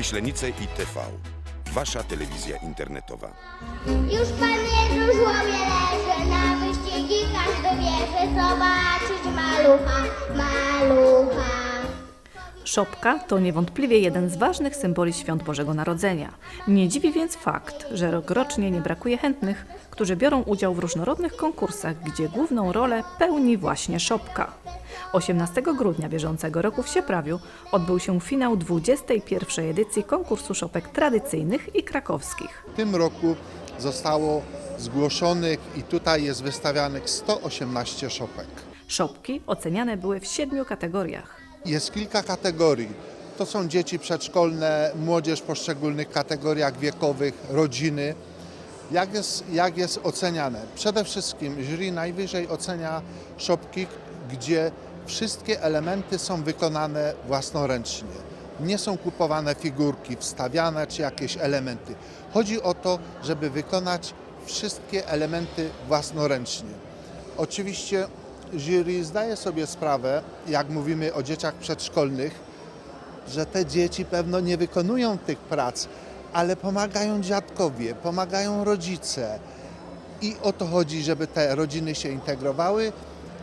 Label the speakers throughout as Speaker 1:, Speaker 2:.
Speaker 1: Myślenice i TV. Wasza telewizja internetowa.
Speaker 2: Już pan Jezus leży, na wyścigi każdy zobaczyć malucha, malucha.
Speaker 3: Szopka to niewątpliwie jeden z ważnych symboli świąt Bożego Narodzenia. Nie dziwi więc fakt, że rokrocznie nie brakuje chętnych, którzy biorą udział w różnorodnych konkursach, gdzie główną rolę pełni właśnie szopka. 18 grudnia bieżącego roku w Sieprawiu odbył się finał 21 edycji konkursu szopek tradycyjnych i krakowskich.
Speaker 4: W tym roku zostało zgłoszonych i tutaj jest wystawianych 118 szopek.
Speaker 3: Szopki oceniane były w siedmiu kategoriach.
Speaker 4: Jest kilka kategorii. To są dzieci przedszkolne, młodzież w poszczególnych kategoriach wiekowych, rodziny. Jak jest, jak jest oceniane? Przede wszystkim jury najwyżej ocenia szopki, gdzie wszystkie elementy są wykonane własnoręcznie. Nie są kupowane figurki, wstawiane czy jakieś elementy. Chodzi o to, żeby wykonać wszystkie elementy własnoręcznie. Oczywiście jury zdaje sobie sprawę, jak mówimy o dzieciach przedszkolnych, że te dzieci pewno nie wykonują tych prac, ale pomagają dziadkowie, pomagają rodzice. I o to chodzi, żeby te rodziny się integrowały,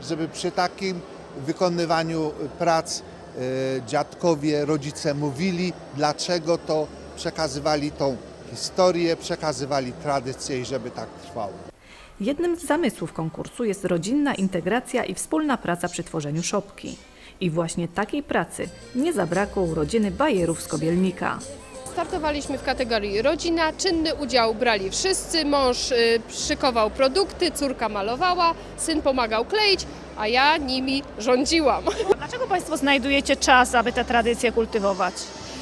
Speaker 4: żeby przy takim wykonywaniu prac e, dziadkowie, rodzice mówili, dlaczego to przekazywali tą historię, przekazywali tradycję i żeby tak trwało.
Speaker 3: Jednym z zamysłów konkursu jest rodzinna integracja i wspólna praca przy tworzeniu szopki. I właśnie takiej pracy nie zabrakło u rodziny Bajerów z Kobielnika.
Speaker 5: Startowaliśmy w kategorii rodzina, czynny udział brali wszyscy, mąż y, szykował produkty, córka malowała, syn pomagał kleić, a ja nimi rządziłam.
Speaker 6: Dlaczego Państwo znajdujecie czas, aby te tradycje kultywować?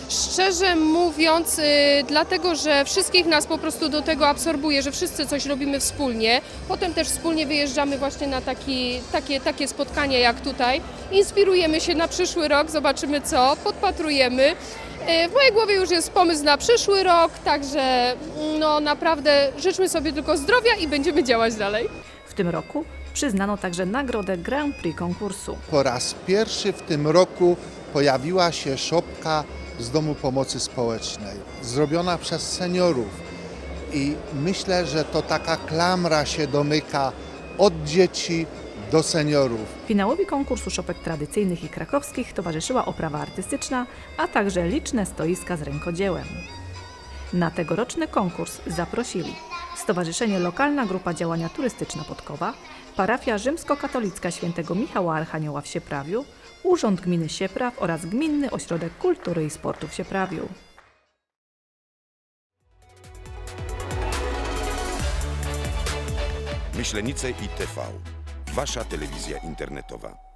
Speaker 5: Szczerze mówiąc, y, dlatego, że wszystkich nas po prostu do tego absorbuje, że wszyscy coś robimy wspólnie. Potem też wspólnie wyjeżdżamy właśnie na taki, takie, takie spotkania jak tutaj. Inspirujemy się na przyszły rok, zobaczymy co, podpatrujemy. Y, W mojej głowie już jest pomysł na przyszły rok, także no naprawdę życzmy sobie tylko zdrowia i będziemy działać dalej.
Speaker 3: W tym roku przyznano także nagrodę Grand Prix konkursu.
Speaker 4: Po raz pierwszy w tym roku pojawiła się szopka z Domu Pomocy Społecznej, zrobiona przez seniorów. I myślę, że to taka klamra się domyka od dzieci do seniorów.
Speaker 3: Finałowi konkursu szopek tradycyjnych i krakowskich towarzyszyła oprawa artystyczna, a także liczne stoiska z rękodziełem. Na tegoroczny konkurs zaprosili Stowarzyszenie Lokalna Grupa Działania Turystyczna Podkowa, Parafia Rzymskokatolicka Świętego Michała Archanioła w Sieprawiu, Urząd Gminy Siepraw oraz Gminny Ośrodek Kultury i Sportu w Sieprawiu.
Speaker 1: Myślenice i TV. Wasza telewizja internetowa.